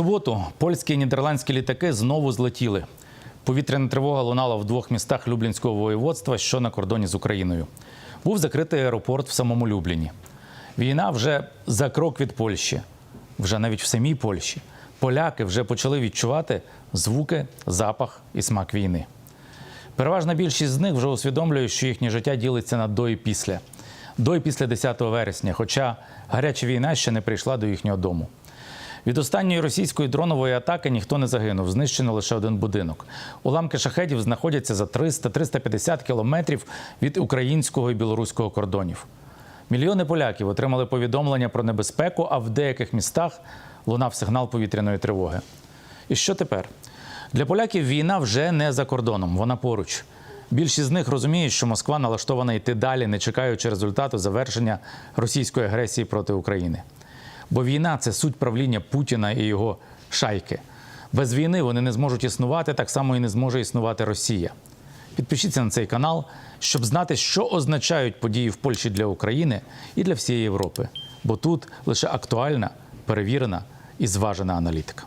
суботу польські і нідерландські літаки знову злетіли. Повітряна тривога лунала в двох містах Люблінського воєводства, що на кордоні з Україною. Був закритий аеропорт в самому Любліні. Війна вже за крок від Польщі, вже навіть в самій Польщі. Поляки вже почали відчувати звуки, запах і смак війни. Переважна більшість з них вже усвідомлює, що їхнє життя ділиться на до і після. До і після 10 вересня, хоча гаряча війна ще не прийшла до їхнього дому. Від останньої російської дронової атаки ніхто не загинув. Знищено лише один будинок. Уламки шахедів знаходяться за 300-350 кілометрів від українського і білоруського кордонів. Мільйони поляків отримали повідомлення про небезпеку, а в деяких містах лунав сигнал повітряної тривоги. І що тепер? Для поляків війна вже не за кордоном, вона поруч. Більшість з них розуміють, що Москва налаштована йти далі, не чекаючи результату завершення російської агресії проти України. Бо війна це суть правління Путіна і його шайки. Без війни вони не зможуть існувати, так само і не зможе існувати Росія. Підпишіться на цей канал, щоб знати, що означають події в Польщі для України і для всієї Європи. Бо тут лише актуальна, перевірена і зважена аналітика.